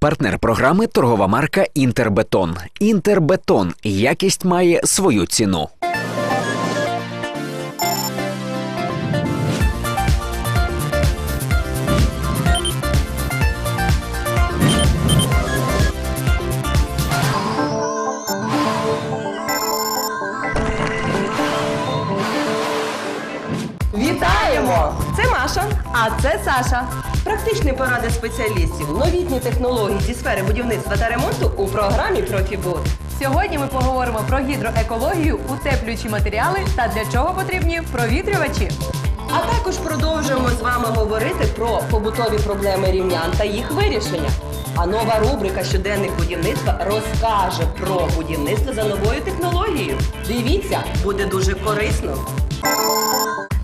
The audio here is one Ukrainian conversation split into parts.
Партнер програми торгова марка Інтербетон. Інтербетон. Якість має свою ціну. Вітаємо! Це Маша, а це Саша. Практичні поради спеціалістів, новітні технології зі сфери будівництва та ремонту у програмі Профібуд. Сьогодні ми поговоримо про гідроекологію, утеплюючі матеріали та для чого потрібні провітрювачі. А також продовжуємо з вами говорити про побутові проблеми рівнян та їх вирішення. А нова рубрика Щоденник будівництва розкаже про будівництво за новою технологією. Дивіться, буде дуже корисно.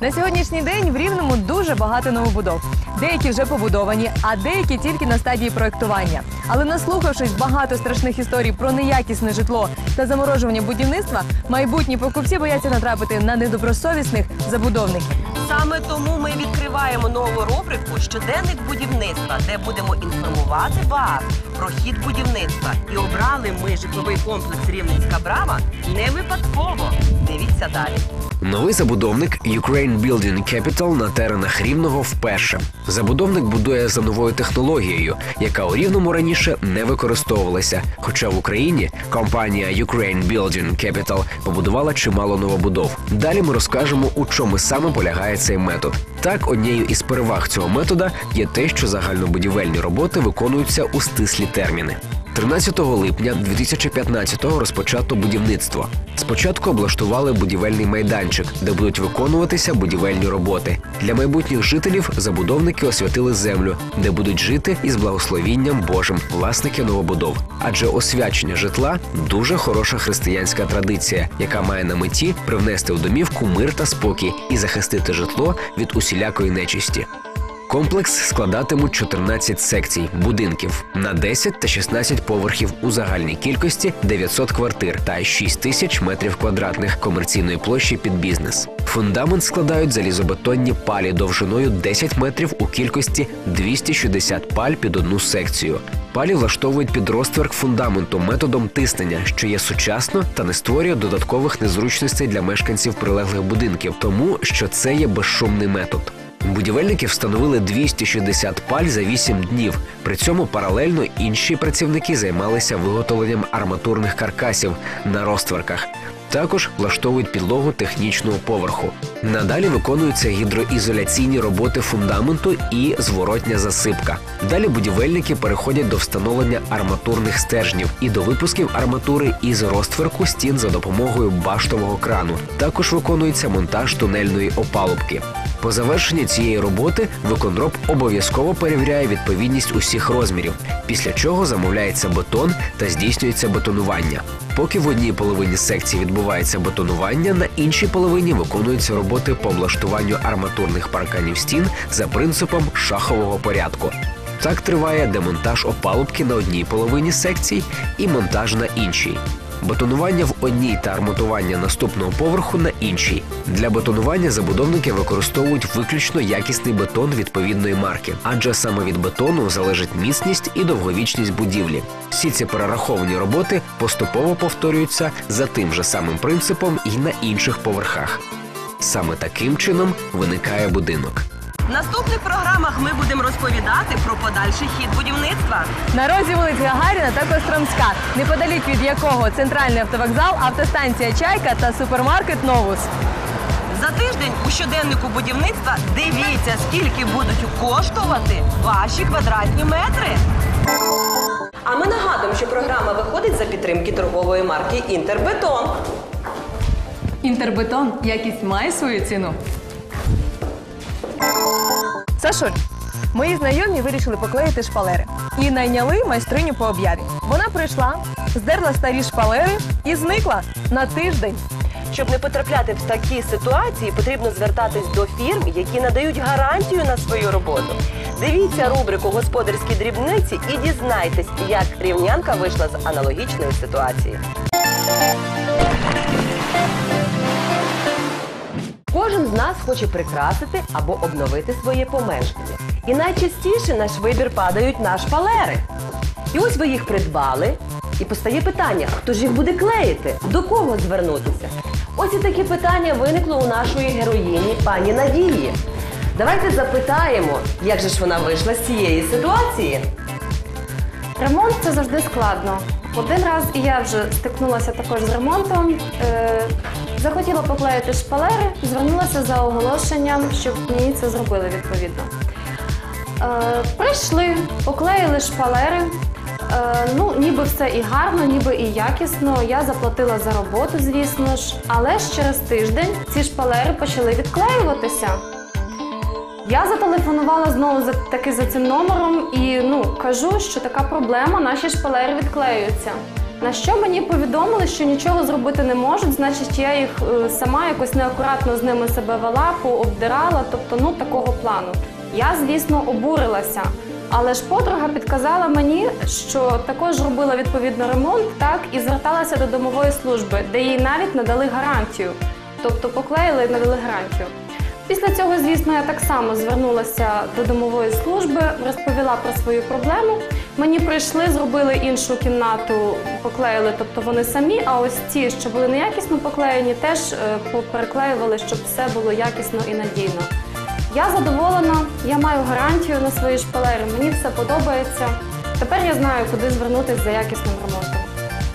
На сьогоднішній день в Рівному дуже багато новобудов. Деякі вже побудовані, а деякі тільки на стадії проектування. Але наслухавшись багато страшних історій про неякісне житло та заморожування будівництва, майбутні покупці бояться натрапити на недобросовісних забудовників. Саме тому ми відкриваємо нову рубрику Щоденник будівництва, де будемо інформувати вас про хід будівництва. І обрали ми житловий комплекс Рівненська Брама не випадково. Дивіться далі. Новий забудовник Ukraine Building Capital на теренах Рівного вперше. Забудовник будує за новою технологією, яка у Рівному раніше не використовувалася. Хоча в Україні компанія Ukraine Building Capital побудувала чимало новобудов. Далі ми розкажемо, у чому саме полягає цей метод. Так, однією із переваг цього метода є те, що загальнобудівельні роботи виконуються у стислі терміни. 13 липня 2015-го розпочато будівництво. Спочатку облаштували будівельний майданчик, де будуть виконуватися будівельні роботи. Для майбутніх жителів забудовники освятили землю, де будуть жити із благословінням Божим власники новобудов. Адже освячення житла дуже хороша християнська традиція, яка має на меті привнести у домівку мир та спокій і захистити житло від усілякої нечисті. Комплекс складатимуть 14 секцій будинків на 10 та 16 поверхів у загальній кількості 900 квартир та 6 тисяч метрів квадратних комерційної площі під бізнес. Фундамент складають залізобетонні палі довжиною 10 метрів у кількості 260 паль під одну секцію. Палі влаштовують під розтверк фундаменту методом тиснення, що є сучасно та не створює додаткових незручностей для мешканців прилеглих будинків, тому що це є безшумний метод. Будівельники встановили 260 паль за 8 днів. При цьому паралельно інші працівники займалися виготовленням арматурних каркасів на розтверках. Також влаштовують підлогу технічного поверху. Надалі виконуються гідроізоляційні роботи фундаменту і зворотня засипка. Далі будівельники переходять до встановлення арматурних стержнів і до випусків арматури із розтверку стін за допомогою баштового крану. Також виконується монтаж тунельної опалубки. По завершенні цієї роботи виконроб обов'язково перевіряє відповідність усіх розмірів, після чого замовляється бетон та здійснюється бетонування. Поки в одній половині секції відбувається бетонування, на іншій половині виконуються роботи по облаштуванню арматурних парканів стін за принципом шахового порядку. Так триває демонтаж опалубки на одній половині секцій і монтаж на іншій. Бетонування в одній та арматування наступного поверху на іншій. Для бетонування забудовники використовують виключно якісний бетон відповідної марки, адже саме від бетону залежить міцність і довговічність будівлі. Всі ці перераховані роботи поступово повторюються за тим же самим принципом і на інших поверхах. Саме таким чином виникає будинок. Наступних програмах ми будемо розповідати про подальший хід будівництва. На розі вулиць Гагаріна та Костромська, неподалік від якого центральний автовокзал, автостанція Чайка та супермаркет Новус. За тиждень у щоденнику будівництва дивіться, скільки будуть коштувати ваші квадратні метри. А ми нагадуємо, що програма виходить за підтримки торгової марки Інтербетон. Інтербетон якість має свою ціну. Сашуль, мої знайомі вирішили поклеїти шпалери і найняли майстриню по об'яві. Вона прийшла, здерла старі шпалери і зникла на тиждень. Щоб не потрапляти в такі ситуації, потрібно звертатись до фірм, які надають гарантію на свою роботу. Дивіться рубрику Господарські дрібниці і дізнайтесь, як рівнянка вийшла з аналогічної ситуації. Кожен з нас хоче прикрасити або обновити своє помешкання. І найчастіше наш вибір падають на шпалери. І ось ви їх придбали, і постає питання: хто ж їх буде клеїти? До кого звернутися? Ось і таке питання виникло у нашої героїні пані Надії. Давайте запитаємо, як же ж вона вийшла з цієї ситуації. Ремонт це завжди складно. Один раз я вже стикнулася також з ремонтом. Е, захотіла поклеїти шпалери, звернулася за оголошенням, щоб мені це зробили відповідно. Е, прийшли, поклеїли шпалери. Е, ну, ніби все і гарно, ніби і якісно. Я заплатила за роботу, звісно ж. Але ж через тиждень ці шпалери почали відклеюватися. Я зателефонувала знову за таки за цим номером і ну кажу, що така проблема, наші шпалери відклеюються. На що мені повідомили, що нічого зробити не можуть, значить я їх е, сама якось неакуратно з ними себе вела, пообдирала, тобто ну такого плану. Я, звісно, обурилася. Але ж подруга підказала мені, що також робила відповідно ремонт, так і зверталася до домової служби, де їй навіть надали гарантію. Тобто поклеїли і надали гарантію. Після цього, звісно, я так само звернулася до домової служби, розповіла про свою проблему. Мені прийшли, зробили іншу кімнату, поклеїли, тобто вони самі. А ось ті, що були неякісно поклеєні, теж е, попереклеювали, щоб все було якісно і надійно. Я задоволена, я маю гарантію на свої шпалери, мені все подобається. Тепер я знаю, куди звернутися за якісним ремонтом.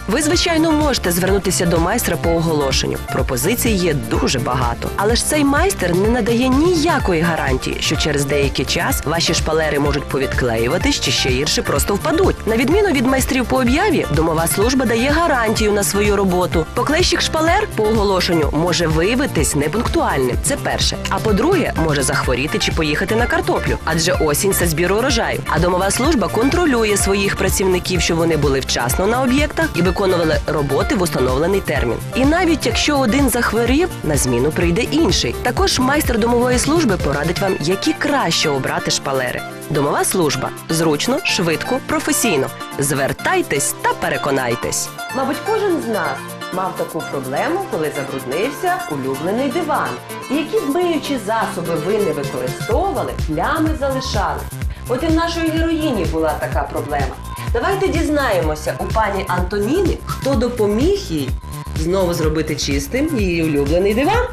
Ви, звичайно, можете звернутися до майстра по оголошенню. Пропозицій є дуже багато. Але ж цей майстер не надає ніякої гарантії, що через деякий час ваші шпалери можуть повідклеюватись чи ще гірше просто впадуть. На відміну від майстрів по об'яві, домова служба дає гарантію на свою роботу. Поклейщик шпалер по оголошенню може виявитись непунктуальним. Це перше. А по-друге, може захворіти чи поїхати на картоплю, адже осінь це збір урожаю. А домова служба контролює своїх працівників, щоб вони були вчасно на об'єктах і виконували роботи в установлений термін. І навіть якщо один захворів, на зміну прийде інший. Також майстер домової служби порадить вам, які краще обрати шпалери. Домова служба зручно, швидко, професійно. Звертайтесь та переконайтесь. Мабуть, кожен з нас мав таку проблему, коли забруднився улюблений диван. І які б миючі засоби ви не використовували, плями залишали. От і в нашої героїні була така проблема. Давайте дізнаємося у пані Антоніни, хто допоміг їй знову зробити чистим її улюблений диван.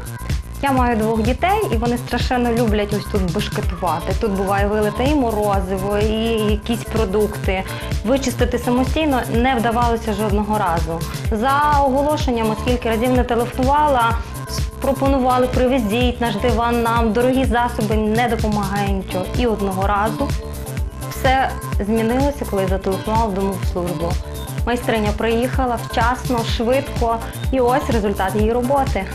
Я маю двох дітей, і вони страшенно люблять ось тут бешкетувати. Тут буває вилите і морозиво, і якісь продукти. Вичистити самостійно не вдавалося жодного разу. За оголошенням, скільки разів не телефонувала, пропонували привезіть наш диван нам, дорогі засоби, не допомагає нічого. І одного разу все змінилося, коли я зателефонувала в домову службу. Майстриня приїхала вчасно, швидко, і ось результат її роботи.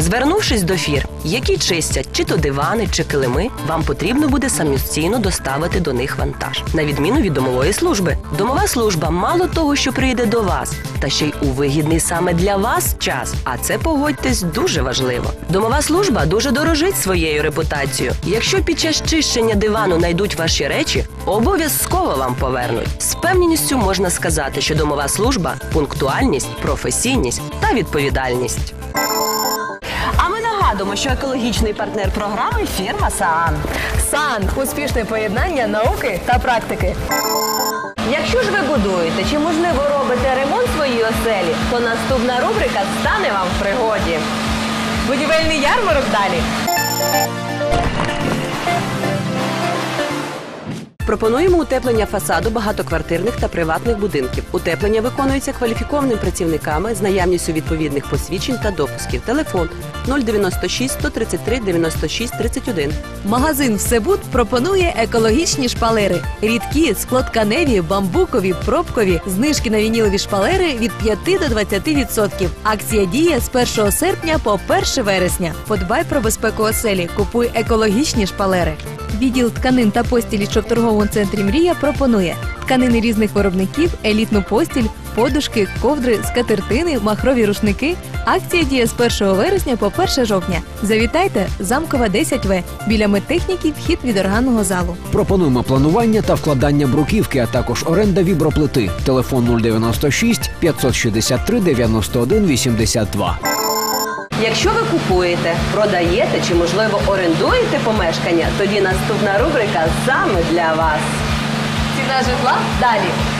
Звернувшись до фір, які чистять чи то дивани, чи килими, вам потрібно буде самостійно доставити до них вантаж, на відміну від домової служби. Домова служба мало того, що прийде до вас, та ще й у вигідний саме для вас час. А це погодьтесь дуже важливо. Домова служба дуже дорожить своєю репутацією. Якщо під час чищення дивану знайдуть ваші речі, обов'язково вам повернуть. З певністю можна сказати, що домова служба пунктуальність, професійність та відповідальність. Нагадуємо, що екологічний партнер програми фірма Саан. Сан успішне поєднання науки та практики. Якщо ж ви будуєте чи можливо робите ремонт своїй оселі, то наступна рубрика стане вам в пригоді. Будівельний ярмарок далі. Пропонуємо утеплення фасаду багатоквартирних та приватних будинків. Утеплення виконується кваліфікованими працівниками з наявністю відповідних посвідчень та допусків. Телефон 096 133 96 31. Магазин Всебуд пропонує екологічні шпалери. Рідкі, склотканеві, бамбукові, пробкові, знижки на вінілові шпалери від 5 до 20%. Акція діє з 1 серпня по 1 вересня. Подбай про безпеку оселі. Купуй екологічні шпалери. Відділ тканин та постілі, в торговому центрі Мрія пропонує тканини різних виробників, елітну постіль, подушки, ковдри, скатертини, махрові рушники. Акція діє з 1 вересня по 1 жовтня. Завітайте замкова 10В біля медтехніки, вхід від органного залу. Пропонуємо планування та вкладання бруківки, а також оренда віброплити. Телефон 096 563 91 82. Якщо ви купуєте, продаєте чи, можливо, орендуєте помешкання, тоді наступна рубрика саме для вас. ціна житла далі.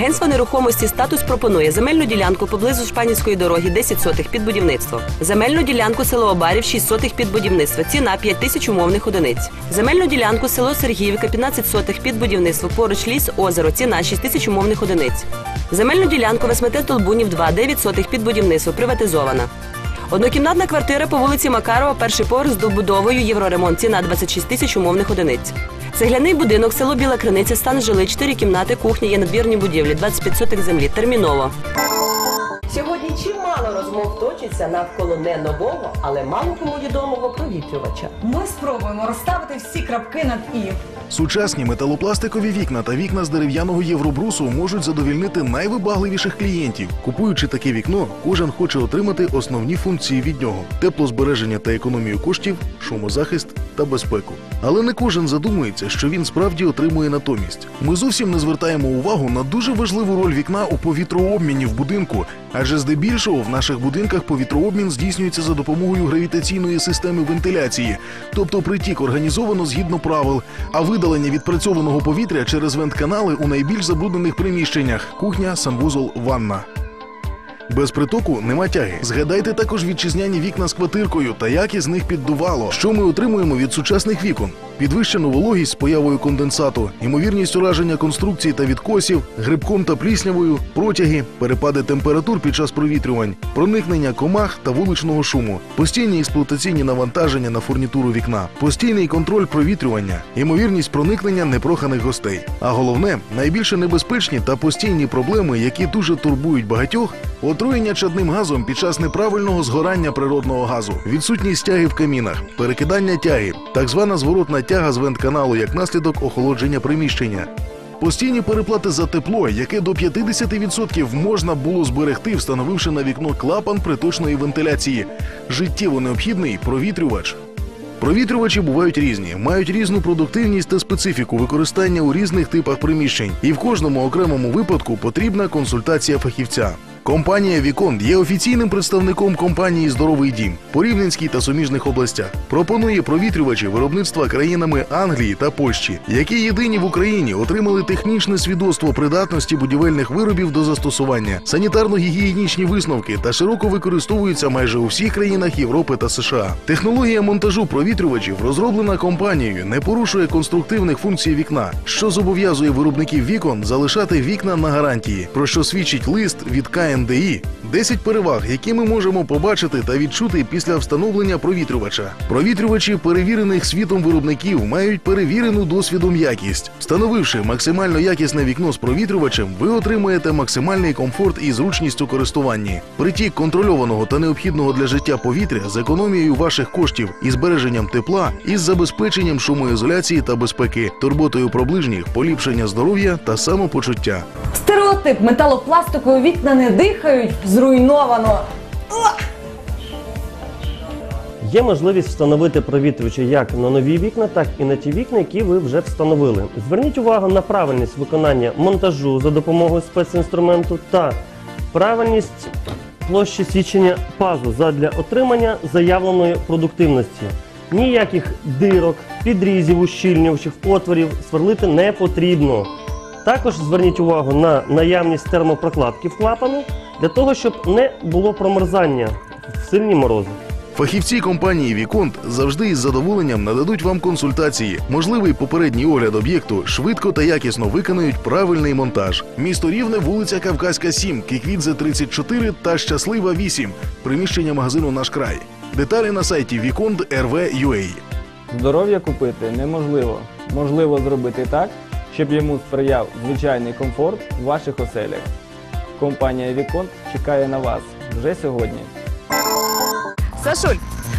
Агентство нерухомості статус пропонує земельну ділянку поблизу Шпанівської дороги 10 сотих під будівництво. Земельну ділянку село Обарів 6 сотих під будівництво. Ціна 5 тисяч умовних одиниць. Земельну ділянку село Сергіївка 15 сотих під будівництво. Поруч ліс озеро. Ціна 6 тисяч умовних одиниць. Земельну ділянку в СМТ Толбунів 2 9 сотих під будівництво. Приватизована. Однокімнатна квартира по вулиці Макарова, перший поверх з добудовою Євроремонт. Ціна 26 тисяч умовних одиниць. Цегляний будинок, село Біла Криниця, стан жили, 4 кімнати, кухня, є надвірні будівлі, 25 сотих землі. Терміново. Сьогодні чимало розмов точиться навколо не нового, але мало кому відомого провітрювача. Ми спробуємо розставити всі крапки над і. Сучасні металопластикові вікна та вікна з дерев'яного євробрусу можуть задовільнити найвибагливіших клієнтів. Купуючи таке вікно, кожен хоче отримати основні функції від нього: теплозбереження та економію коштів, шумозахист та безпеку. Але не кожен задумується, що він справді отримує натомість. Ми зовсім не звертаємо увагу на дуже важливу роль вікна у повітрообміні в будинку, адже здебільшого в наших будинках повітрообмін здійснюється за допомогою гравітаційної системи вентиляції, тобто притік організовано згідно правил, а видалення відпрацьованого повітря через вентканали у найбільш забруднених приміщеннях кухня, санвузол, ванна. Без притоку нема тяги. Згадайте також вітчизняні вікна з квартиркою та як із них піддувало. Що ми отримуємо від сучасних вікон? Підвищену вологість з появою конденсату, ймовірність ураження конструкцій та відкосів, грибком та пліснявою, протяги, перепади температур під час провітрювань, проникнення комах та вуличного шуму, постійні експлуатаційні навантаження на фурнітуру вікна, постійний контроль провітрювання, ймовірність проникнення непроханих гостей. А головне, найбільше небезпечні та постійні проблеми, які дуже турбують багатьох, отруєння чадним газом під час неправильного згорання природного газу, відсутність тяги в камінах, перекидання тяги, так звана зворотна тяга з вентканалу як наслідок охолодження приміщення. Постійні переплати за тепло, яке до 50% можна було зберегти, встановивши на вікно клапан приточної вентиляції. Життєво необхідний провітрювач. Провітрювачі бувають різні, мають різну продуктивність та специфіку використання у різних типах приміщень, і в кожному окремому випадку потрібна консультація фахівця. Компанія Віконд є офіційним представником компанії Здоровий дім по Рівненській та суміжних областях. Пропонує провітрювачі виробництва країнами Англії та Польщі, які єдині в Україні отримали технічне свідоцтво придатності будівельних виробів до застосування, санітарно-гігієнічні висновки та широко використовуються майже у всіх країнах Європи та США. Технологія монтажу провітрювачів розроблена компанією, не порушує конструктивних функцій вікна, що зобов'язує виробників вікон залишати вікна на гарантії, про що свідчить лист від КНДІ. 10 переваг, які ми можемо побачити та відчути після встановлення провітрювача. Провітрювачі перевірених світом виробників мають перевірену досвідом якість. Встановивши максимально якісне вікно з провітрювачем, ви отримаєте максимальний комфорт і зручність у користуванні. Притік контрольованого та необхідного для життя повітря з економією ваших коштів і збереженням тепла із забезпеченням шумоізоляції та безпеки, турботою про ближніх, поліпшення здоров'я та самопочуття. Стереотип металопластикові вікна не дихають, зруйновано. Є можливість встановити провітрювачі як на нові вікна, так і на ті вікна, які ви вже встановили. Зверніть увагу на правильність виконання монтажу за допомогою спецінструменту та правильність площі січення пазу задля отримання заявленої продуктивності. Ніяких дирок, підрізів, ущільнювачів, отворів сверлити не потрібно. Також зверніть увагу на наявність термопрокладки в клапану для того, щоб не було промерзання в сильні морози. Фахівці компанії Віконт завжди із задоволенням нададуть вам консультації, можливий попередній огляд об'єкту, швидко та якісно виконають правильний монтаж. Місто Рівне, вулиця Кавказька, 7, Кіквідзе 34 та Щаслива 8. Приміщення магазину Наш край. Деталі на сайті Віконд.rv.ua. Здоров'я купити неможливо. Можливо зробити так, щоб йому сприяв звичайний комфорт в ваших оселях. Компанія Віконт чекає на вас вже сьогодні. Сашуль,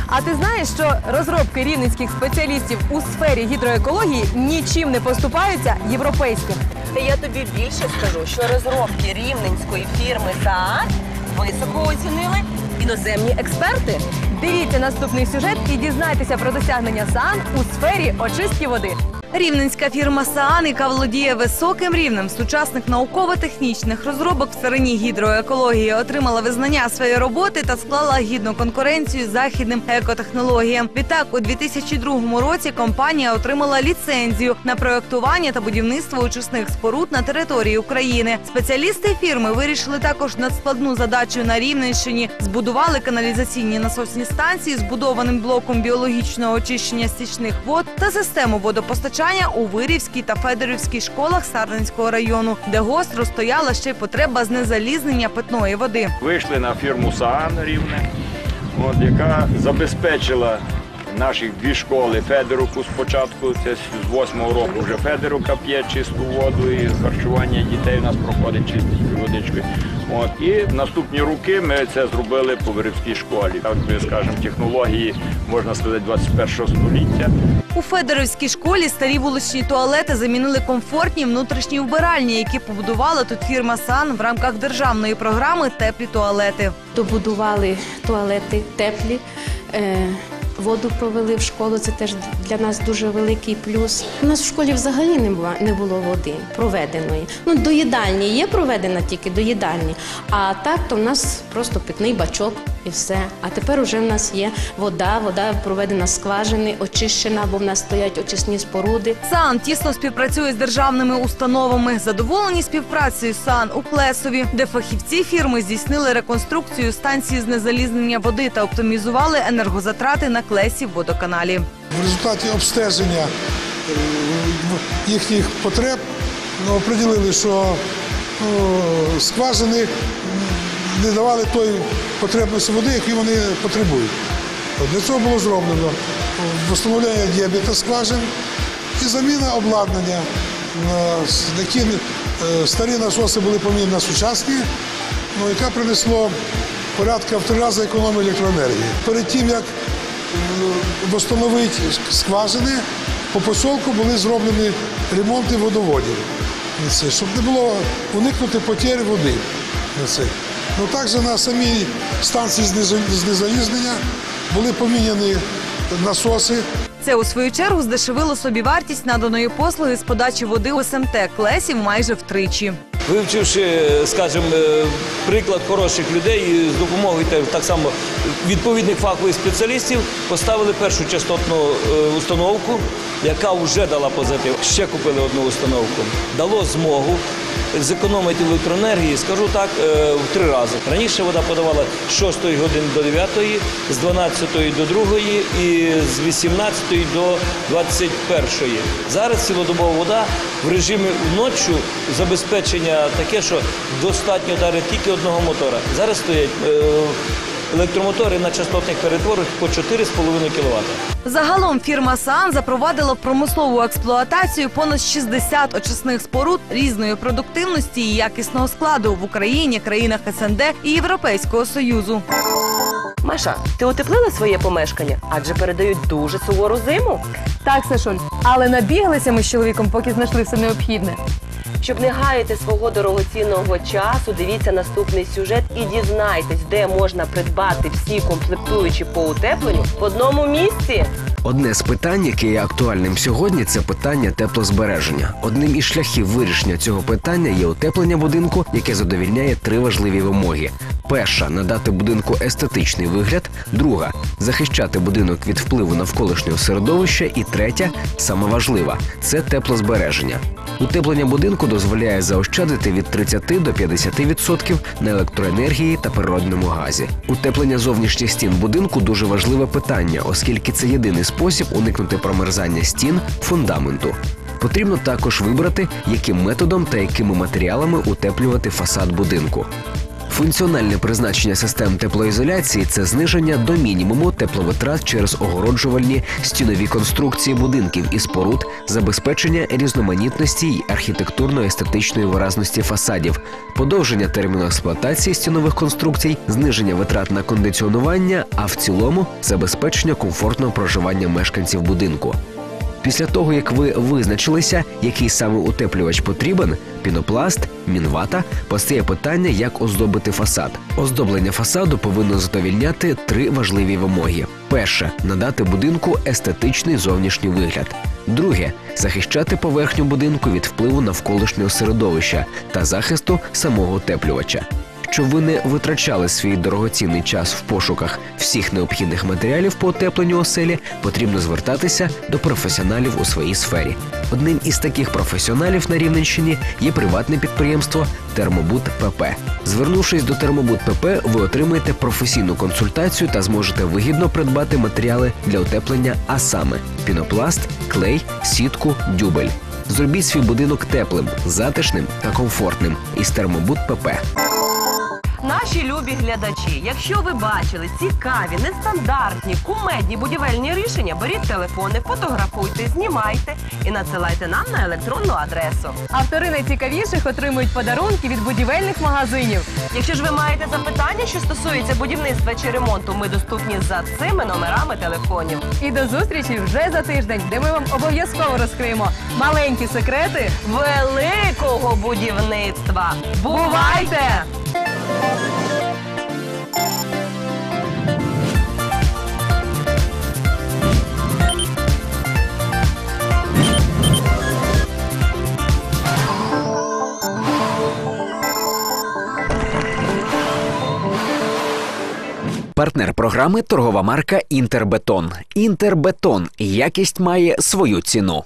а ти знаєш, що розробки рівненських спеціалістів у сфері гідроекології нічим не поступаються європейським? Та я тобі більше скажу, що розробки рівненської фірми СААТ високо оцінили іноземні експерти. Дивіться наступний сюжет і дізнайтеся про досягнення САН у сфері очистки води. Рівненська фірма Саан, яка володіє високим рівнем сучасних науково-технічних розробок в царині гідроекології, отримала визнання своєї роботи та склала гідну конкуренцію західним екотехнологіям. Відтак, у 2002 році компанія отримала ліцензію на проектування та будівництво очисних споруд на території України. Спеціалісти фірми вирішили також надскладну задачу на Рівненщині. Збудували каналізаційні насосні станції з будованим блоком біологічного очищення стічних вод та систему водопостачання у Вирівській та Федорівській школах Сарненського району, де гостро стояла ще й потреба знезалізнення питної води. Вийшли на фірму Саан Рівне, от, яка забезпечила наші дві школи Федоровку спочатку, це з восьмого року вже Федоровка п'є чисту воду і харчування дітей у нас проходить чистою водичкою. От, і в наступні роки ми це зробили по Вирівській школі. Так би скажемо, технології, можна сказати, 21 століття. У Федорівській школі старі вуличні туалети замінили комфортні внутрішні вбиральні, які побудувала тут фірма Сан в рамках державної програми Теплі туалети. добудували туалети теплі. Е, Воду провели в школу, це теж для нас дуже великий плюс. У нас в школі взагалі не було, не було води проведеної. Ну, до їдальні є проведена тільки до їдальні, а так то в нас просто питний бачок і все. А тепер уже в нас є вода, вода проведена з скважини, очищена, бо в нас стоять очисні споруди. САН тісно співпрацює з державними установами. Задоволені співпрацею САН у Плесові, де фахівці фірми здійснили реконструкцію станції з незалізнення води та оптимізували енергозатрати на клесі в водоканалі. В результаті обстеження е, їхніх потреб ну, оприділили, що ну, скважини не давали тої потребності води, яку вони потребують. Для цього було зроблено встановлення діабета скважин і заміна обладнання. На Які е, старі насоси були помінені на сучасні, ну, яка принесло порядка в три рази економії електроенергії. Перед тим, як встановити скважини, по посілку були зроблені ремонти водоводів, щоб не було уникнути потери води. Ну, також на самій станції знизу- знезалізнення були поміняні насоси. Це у свою чергу здешевило собі вартість наданої послуги з подачі води у СМТ клесів майже втричі. Вивчивши, скажімо, е, приклад хороших людей з допомогою так само відповідних фахових спеціалістів поставили першу частотну е, установку, яка вже дала позитив. Ще купили одну установку. Дало змогу зекономити електроенергії, скажу так, е, в три рази. Раніше вода подавала з 6 години до 9, з 12 до 2 і з 18 до 21. Зараз цілодобова вода в режимі вночі забезпечення таке, що достатньо дарить тільки одного мотора. Зараз стоять е, електромотори на частотних перетворах по 4,5 кВт. Загалом фірма САН запровадила в промислову експлуатацію понад 60 очисних споруд різної продуктивності і якісного складу в Україні, країнах СНД і Європейського Союзу. Маша, ти утеплила своє помешкання? Адже передають дуже сувору зиму. Так, Сашуль, але набіглися ми з чоловіком, поки знайшли все необхідне. Щоб не гаяти свого дорогоцінного часу, дивіться наступний сюжет і дізнайтесь, де можна придбати всі комплектуючі по утепленню в одному місці. Одне з питань, яке є актуальним сьогодні, це питання теплозбереження. Одним із шляхів вирішення цього питання є утеплення будинку, яке задовільняє три важливі вимоги: перша надати будинку естетичний вигляд, друга захищати будинок від впливу навколишнього середовища, і третя, сама важлива це теплозбереження. Утеплення будинку дозволяє заощадити від 30 до 50% на електроенергії та природному газі. Утеплення зовнішніх стін будинку дуже важливе питання, оскільки це єдиний спосіб уникнути промерзання стін фундаменту. Потрібно також вибрати, яким методом та якими матеріалами утеплювати фасад будинку. Функціональне призначення систем теплоізоляції це зниження до мінімуму тепловитрат через огороджувальні стінові конструкції будинків і споруд, забезпечення різноманітності й архітектурно-естетичної виразності фасадів, подовження терміну експлуатації стінових конструкцій, зниження витрат на кондиціонування, а в цілому забезпечення комфортного проживання мешканців будинку. Після того, як ви визначилися, який саме утеплювач потрібен пінопласт, мінвата, постає питання, як оздобити фасад. Оздоблення фасаду повинно задовільняти три важливі вимоги: Перше надати будинку естетичний зовнішній вигляд. Друге захищати поверхню будинку від впливу навколишнього середовища та захисту самого утеплювача. Щоб ви не витрачали свій дорогоцінний час в пошуках всіх необхідних матеріалів по утепленню оселі, потрібно звертатися до професіоналів у своїй сфері. Одним із таких професіоналів на Рівненщині є приватне підприємство Термобут ПП. Звернувшись до Термобут ПП, ви отримаєте професійну консультацію та зможете вигідно придбати матеріали для утеплення, а саме пінопласт, клей, сітку, дюбель. Зробіть свій будинок теплим, затишним та комфортним із Термобут ПП. Наші любі глядачі, якщо ви бачили цікаві, нестандартні, кумедні будівельні рішення, беріть телефони, фотографуйте, знімайте і надсилайте нам на електронну адресу. Автори найцікавіших отримують подарунки від будівельних магазинів. Якщо ж ви маєте запитання, що стосується будівництва чи ремонту, ми доступні за цими номерами телефонів. І до зустрічі вже за тиждень, де ми вам обов'язково розкриємо маленькі секрети. Великого будівництва. Бувайте! Партнер програми торгова марка Інтербетон. Інтербетон. Якість має свою ціну.